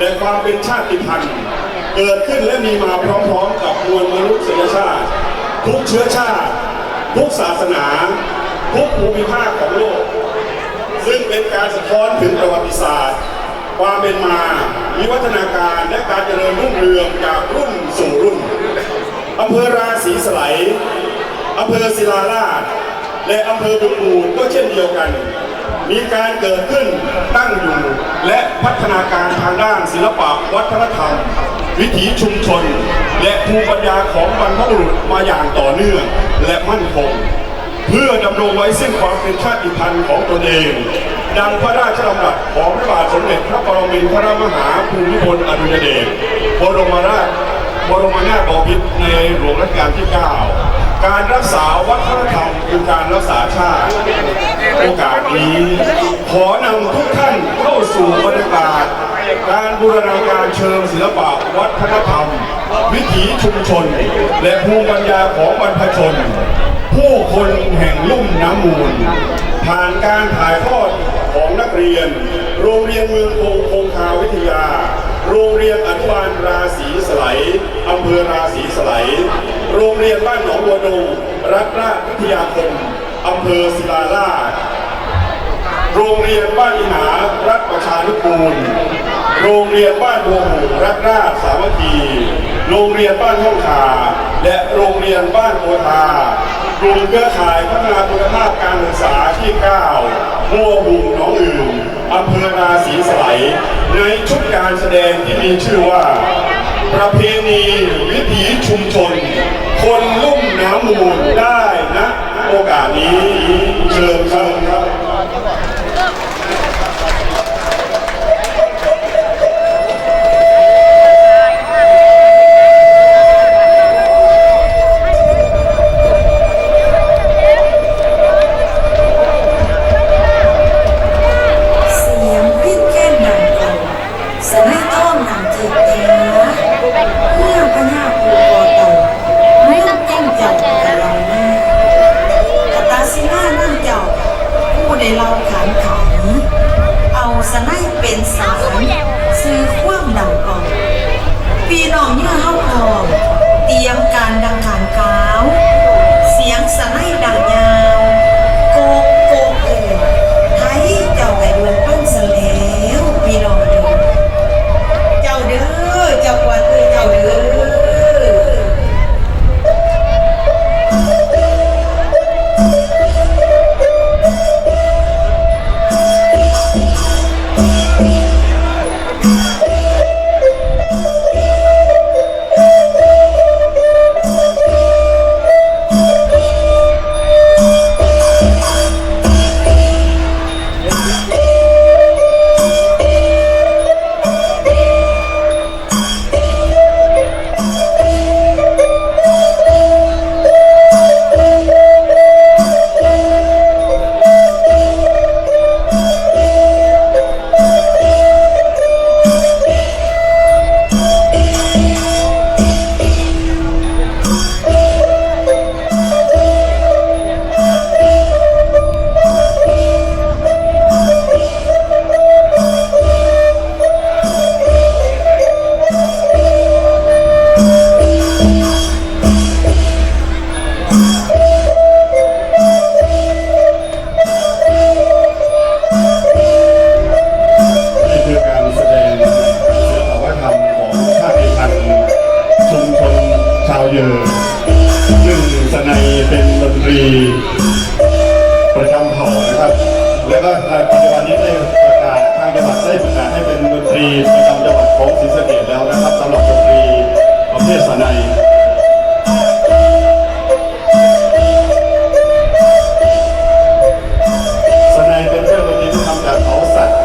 และความเป็นชาติพันธุ์ เกิดขึ้นและมีมาพร้อมๆกับมวลมนุษยชาติ ทุกเชื้อชาติ ทุกศาสนา ทุกภูมิภาคของโลก ซึ่งเป็นการสะท้อนถึงประวัติศาสตร์ ความเป็นมาวิวัฒนาการและการเจริญรุ่งเรืองจากรุ่นสู่รุ่นอำเภอราศีสไลอำเภอศิลาราชและอำเภอบุกูรก็เช่นเดียวกัน มีการเกิดขึ้นตั้งอยู่ และพัฒนาการทางด้านศิลปะวัฒนธรรม วิถีชุมชน และภูมิปัญญาของบรรพบุรุษมาอย่างต่อเนื่องและมั่นคง เพื่อดำรงไว้ซึ่งความเป็นชาติพันธุ์ของตนเอง ดังพระราชดำรัสของพระบาทสมเด็จพระปรมินทรมหาภูมิพลอดุลยเดชบรมราชบรมนาถบพิตรในหลวงรัชกาลที่ 9 การรักษาวัฒนธรรมคือการรักษาชาติ โอกาสนี้ขอนำทุกท่านเข้าสู่บรรยากาศ การบูรณาการเชิงศิลปะวัฒนธรรม วิถีชุมชน และภูมิปัญญาของบรรพชน ผู้คนแห่งลุ่มน้ำมูล ผ่านการถ่ายทอดของนักเรียน โรงเรียนเมืองคงคงคาวิทยา โรงเรียนอนุบาลราศีสไลอำเภอราศีสไล โรงเรียนบ้านหนองบัวดงรัฐราชวิทยาคมอำเภอศิลาราชโรงเรียนบ้านอิหารัฐประชานุกูล โรงเรียนบ้านบัวหูรัฐราชสามัคคี โรงเรียนบ้านห้องขา และโรงเรียนบ้านโพธากลุ่มเครือข่ายพัฒนาคุณภาพการศึกษาที่ 9 มัวบุงหนองอื่นอำเภอราศีสไลยในชุดการแสดงที่มีชื่อว่า ประเพณีวิถีชุมชน คนลุ่มน้ำมูลได้นะ โอกาสนี้เชิญครับ ก็ในปัจจุบันนี้ได้ประกาศทางจังหวัดได้ประกาศให้เป็นดนตรีประจำจังหวัดของศรีสะเกษแล้วนะครับสำหรับดนตรีประเภทสนัยสนัยเป็นเครื่องดนตรีที่ทำจากเขาสัตว์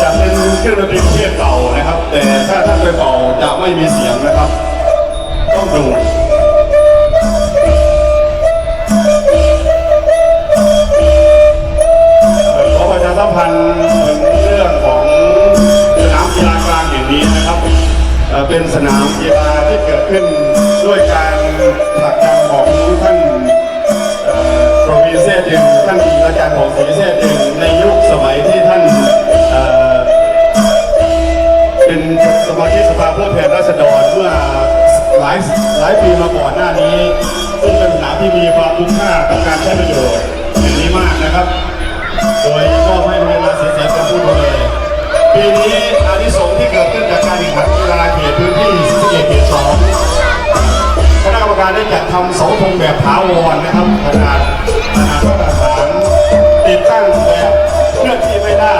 จะเป็นเครื่องดนตรีประเภทเก่านะครับ แต่ถ้าท่านไปเป่าจะไม่มีเสียงนะครับ ต้องดู สัมพันธ์ถึงเรื่องของสนามกีฬากลางแห่งนี้นะครับเป็นสนามกีฬาที่เกิดขึ้นด้วยการผลักดันของท่านโปรวิเซตเองท่านอาจารย์ของโปรวิเซตเองในยุคสมัยที่ท่านเป็นสมาชิกสภาผู้แทนราษฎรเมื่อหลายหลายปีมาก่อนหน้านี้ซึ่งเป็นสนามที่มีความคุ้มค่ากับการใช้ประโยชน์อย่างนี้มากนะครับ โดยมอบให้โรงเรียนราศีสิงห์เป็นผู้ดูแลปีนี้อานิสงส์ที่เกิดขึ้นจากการแข่งขันกีฬาเขตพื้นที่ศรีสเขตสองคณะกรรมการได้จัดทำเสาธงแบบถาวรนะครับขนาดขนาดมาตรฐานติดตั้งแบบเคลื่อนที่ไม่ได้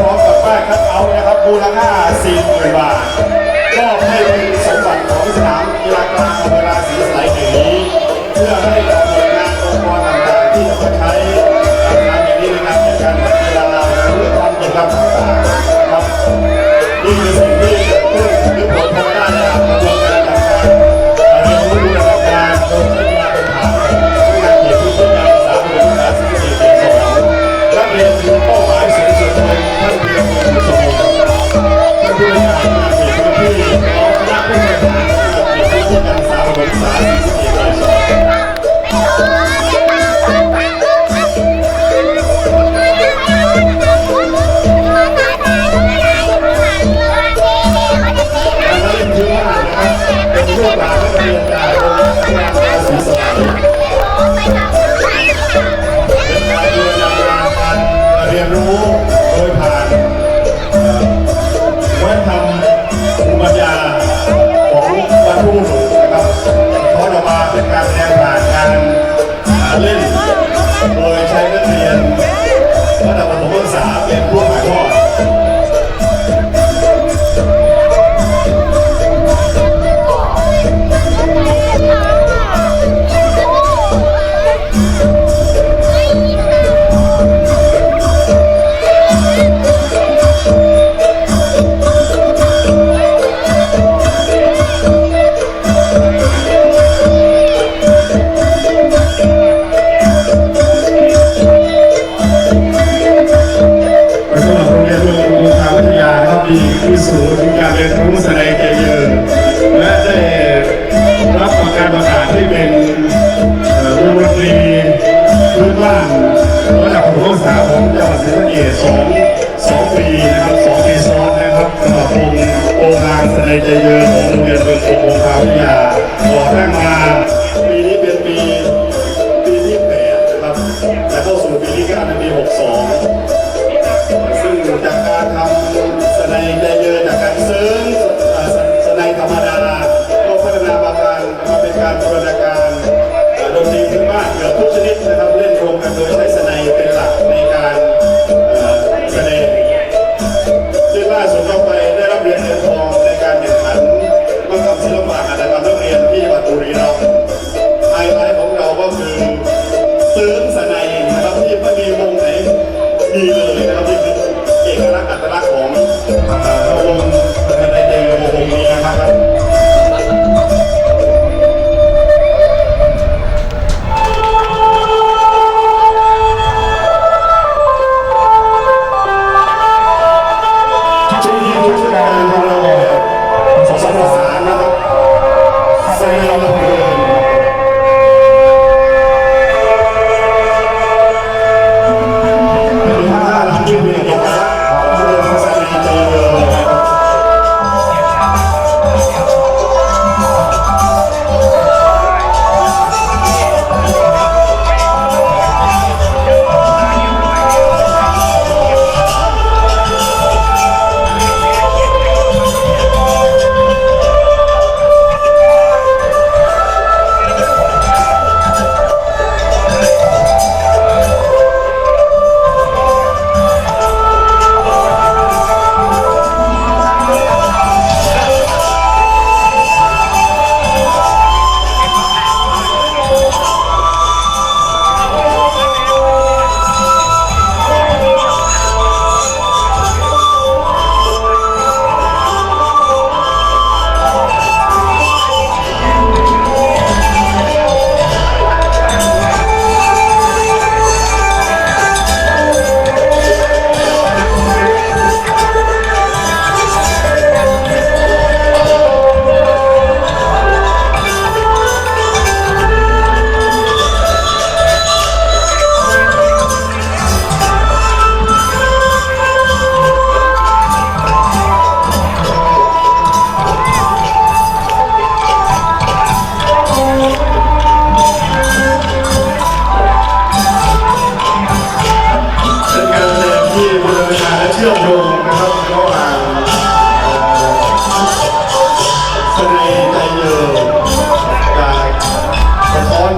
พร้อมกับป้ายคัดเอาท์นะครับมูลค่า40,000บาท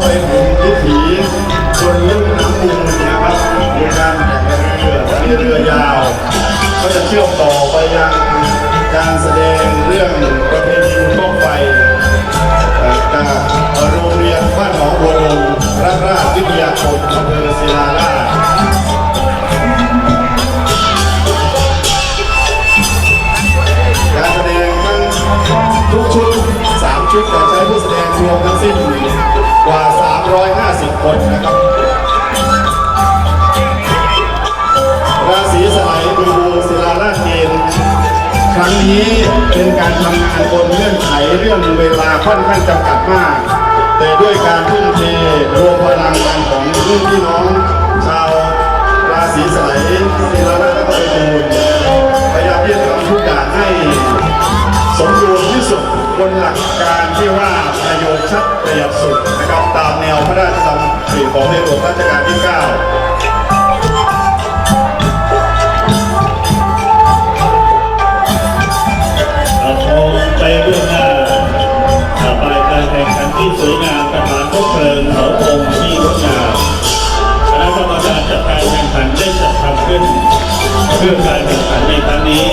ไปถึงวิถีชนลุ่มน้มูลนะครับโดยารแข่งเรือมีเรือยาว ก็จะเชื่อมต่อไปยังการแสดงเรื่องประเพณีบ้องไฟจากโรงเรียนบ้นหนองบัวลงราชราชวิทยาคมอำเภอศิลาราชชุดแต่ใช้ผู้แสดงรวมทั้งสิ้นกว่า คนนะครับ ราศีสไลด์ดูศิลาราชเกณฑ์ครั้งนี้เป็นการทำงานบนเงื่อนไขเรื่องเวลาค่อนข้างจำกัดมาก แต่ด้วยการทุ่มเทรวมพลังงานของพี่น้องชาวราศีสไลด์ศิลาราชก็ไปดูพยายามที่จะทำทุกอย่างให้สมบูรณ์ที่สุดบนหลักการที่ว่าประโยชน์ชัดประหยัดสุดนะครับตามแนวพระราชดำ ริของในหลวงรัชกาลที่9เราคงไปเบื้องหน้าต่อไปการแข่งขันที่สวยงามกระถานเพลิงเขาธงที่งดงามคณะกรรมการจัดการแข่งขันได้จัดทำขึ้น เพื่อการแข่งขันในครั้งนี้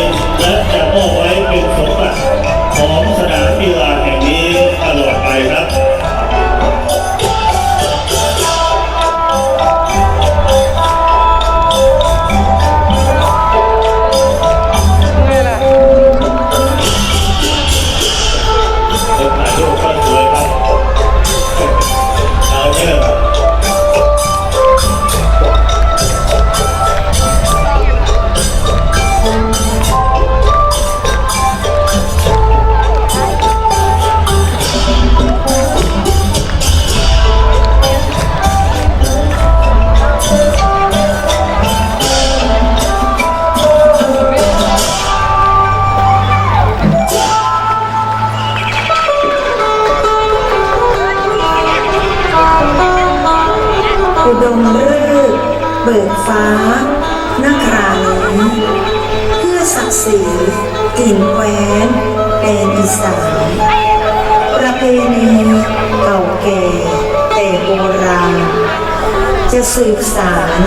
จะสืบสาร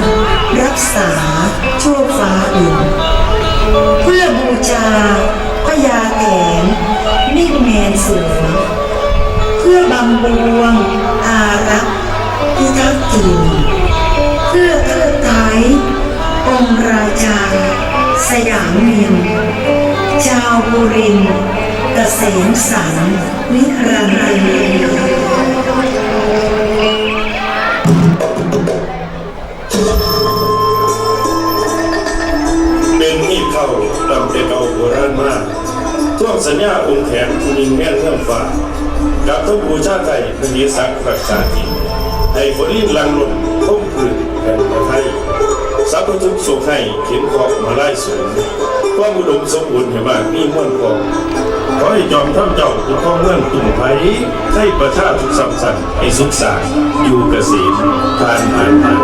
รักษาชั่วฟ้าดินเพื่อบูชาพญาแถนนิ่งแมนเสือเพื่อบำบวงอารักษ์พิทักษ์ินเพื่อเทิดไทยองค์ราชา สยามเมียนชาวบุรินเกษมสันนิรันดร์ ดเข้าตั้งแต่เก่าโบราณมากท่วงสัญญาองค์แขนคุณยิงแม่นเรื่องฟ้ากับทุกบูชาไทยพระเยซักรักษาถิ่นให้ฝนลิ้นลังหล่นพุ่มพื้นแผ่นไทยสัพพทุกสุขให้เข็นขอบมาไล่สูงความอุดมสมบูรณ์ให้มากมีม่วนกองขอให้จอมท่าเจ้าคุณข้องเมืองตุ่มไผ่ให้ประชาทุกสัมสันต์ให้สุขสารอยู่เกษมทานทานทาน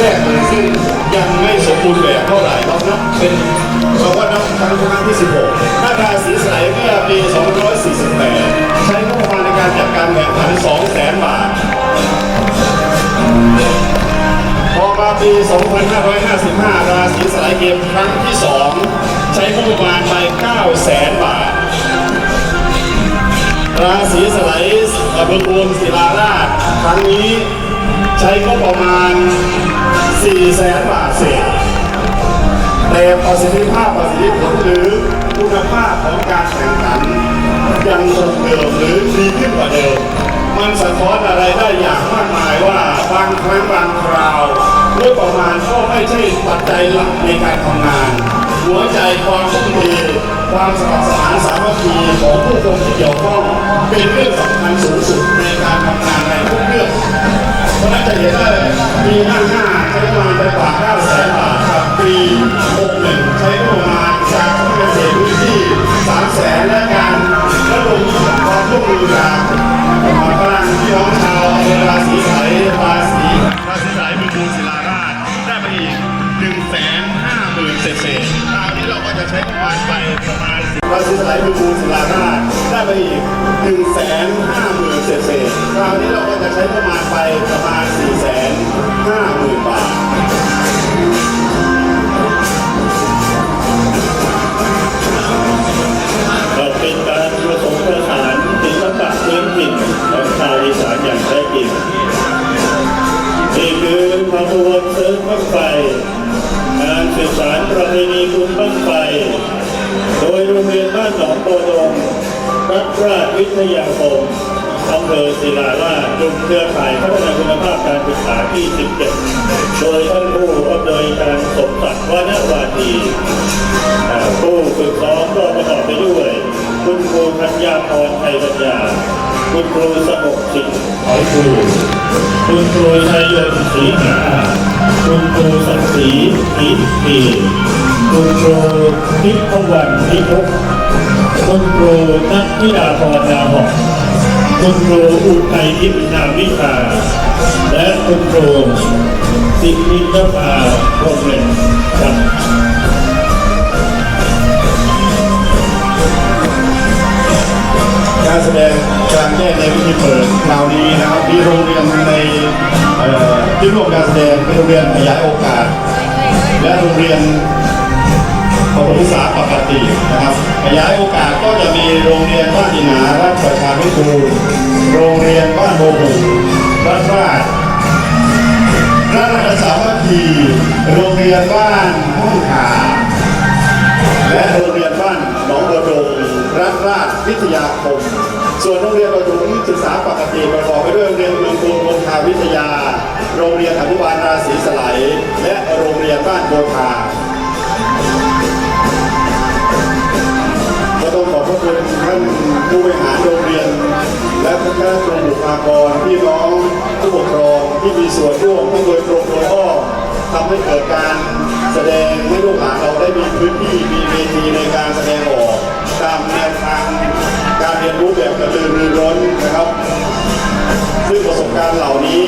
แรกเลยซึ่งยังไม่สมบูรณ์แบบเท่าไหร่เรานับเป็นเราก็นับครั้งครั้งที่ 16นาราศีใสเมื่อปี 248 ใช้งบประมาณในการจัดการแข่งขัน200,000บาท พอมาปี 2555 ราศีสไลด์เกมครั้งที่ 2 ใช้งบประมาณไป9แสนบาทราศีสไลด์อำเภอคูนศิลาราชครั้งนี้ใช้งบประมาณ 4แสนบาทเศษแต่ประสิทธิภาพประสิทธิผลหรือคุณภาพของการแข่งขันยังคงเดิมหรือดีขึ้นกว่าเดิม มันสะท้อนอะไรได้อย่างมากมายว่าบางครั้งบางคราวด้วยประมาณก็ไม่ใช่ปัจจัยหลักในการทำงาน หัวใจความทุ่มเทความสมัครสมานสามัคคีของผู้คนที่เกี่ยวข้องเป็นเรื่องสำคัญสูงสุดในการทำงานในทุกเรื่อง เพราะจะเห็นได้ปี55ใช้ประมาณไปกว่า9แสนบาทครับปี61ใช้ประมาณจากเกษตรพื้นที่3แสนและการระดมความร่วมมือจากพลังพี่น้องชาวอำเภอราศีไสราศีราศีไสมีมูลศิลาราชได้ไปอีก1แสน5หมื่นเศษเศษคราวนี้เราก็จะใช้ประมาณไปประมาณ ราศีไสยมีมูลศิลาราชได้ไปอีก1แสน5หมื่นเศษเศษคราวนี้เราก็จะใช้ประมาณไปประมาณ4แสน5หมื่นบาทก็เป็นการผสมผสานศิลปะพื้นถิ่นของชาวอีสานอย่างแท้จริงนี่คือขบวนเสริมบั้งไฟงานสืบสานประเพณีบุญบั้งไฟ โดยโรงเรียนบ้านหนองโปดงรัฐราชวิทยาคมอำเภอศิลาลาชกลุ่มเครือข่ายพัฒนาคุณภาพการศึกษาที่ 17 โดยท่านผู้อำนวยการสมศักดิ์วานวาทีผู้ฝึกซ้อมก็ประกอบไปด้วย คุณครูธัญญาพรไทยปัญญา คุณครูสงบสิทธิ์หอยครูคุณครูชัยยนต์ศรีหาคุณครูสันสีศรีปีคุณครูทิพวรรณพิภพคุณครูนัทธิดาพรนาหอกคุณครูอุทัยทิพนาวิชาและคุณครูสิรินภาพรมเรนครับ การแสดงการแก้ในพิธีเปิดคราวนี้นะครับมีโรงเรียนในที่ร่วมการแสดงเป็นโรงเรียนขยายโอกาส และโรงเรียนปฐมศึกษาปกตินะครับขยายโอกาสก็จะมีโรงเรียนบ้านอินารัฐประชานุกูลโรงเรียนบ้านโบบุรัฐราชรัฐสามัคคีโรงเรียนบ้านห้องขาและโรงเรียนบ้านหนองบัวดง รัฐราชวิทยาคม ส่วนโรงเรียนประถมศึกษาปกติประกอบไปด้วยโรงเรียนเมืองกรุงมณฑาวิทยา โรงเรียนอนุบาลราศีสไลและโรงเรียนบ้านโบทาก็ต้องขอบพระคุณท่านผู้บริหารโรงเรียน และท่านคณะครูบุคลากรพี่น้องผู้ปกครองที่มีส่วนร่วมทั้งโดยตรงโดยอ้อมทำให้เกิดการ แสดงให้ลูกหลานเราได้มีพื้นที่มีเวทีในการแสดงออกตามแนวทางการเรียนรู้แบบกระตือรือร้นนะครับ ซึ่งประสบการณ์เหล่านี้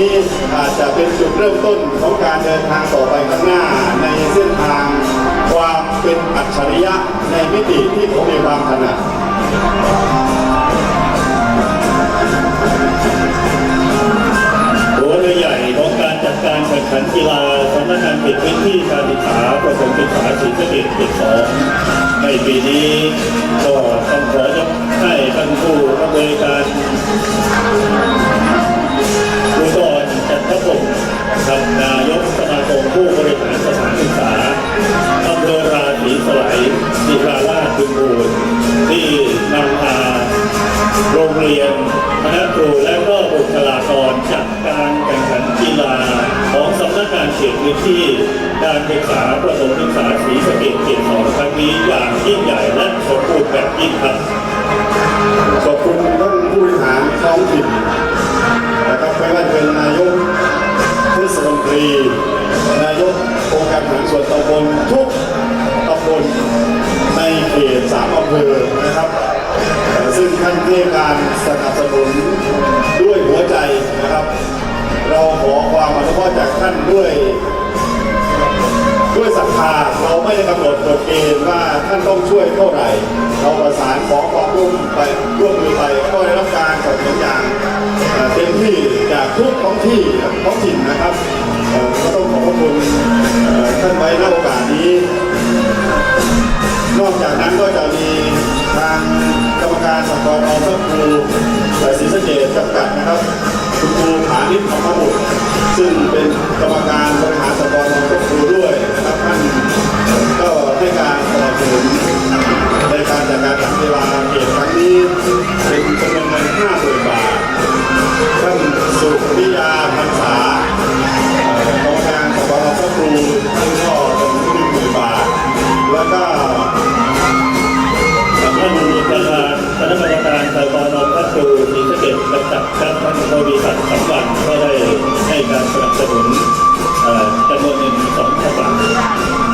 อาจจะเป็นจุดเริ่มต้นของการเดินทางต่อไปข้างหน้าในเส้นทางความเป็นอัจฉริยะในมิติที่ผมมีความถนัด การแข่งขันกีฬาสำนักงานเขตพื้นที่การศึกษาประถมศึกษาศรีสะเกษเขตสองในปีนี้ก็ต้องขอยกให้ท่านผู้อำนวยการผู้กรจันทพงศ์กับนายกสมาคมผู้บริหารสถานศึกษาอำเภอราศีสไลยศิลาราชบุญบูรที่นำพา โรงเรียนคณะครูและก็บุคลากรจัดการแข่งขันกีฬาของสำนักงานเขตพื้นที่การศึกษาประถมศึกษาศรีสะเกดเขตสองครั้งนี้อย่างยิ่งใหญ่และสมบูรณ์แบบยิ่งครับขอบคุณท่านผู้บริหารท้องถิ่นนะครับไม่ว่าจะเป็นนายก จำกัดนะครับ คุณครูผานิชธรรมบุตรซึ่งเป็นกรรมการบริหารสกอร์ของครูด้วยนะครับท่านก็ให้การสนับสนุนในการจัดการแข่งกีฬาเกตครั้งนี้เป็นจำนวนเงิน50,000บาทท่านสุริยาพรรษาเอ่อกรรมการสปรคครูท่านก็เป็นหนึ่งหมื่นบาท แล้วก็ท่านประธานคณะกรรมการสกนพ รูศรีสะเกษจำกัดครับท่านทวีศักดิ์สัมวันก็ได้ให้การสนับสนุนจำนวนเงินสองพันบาท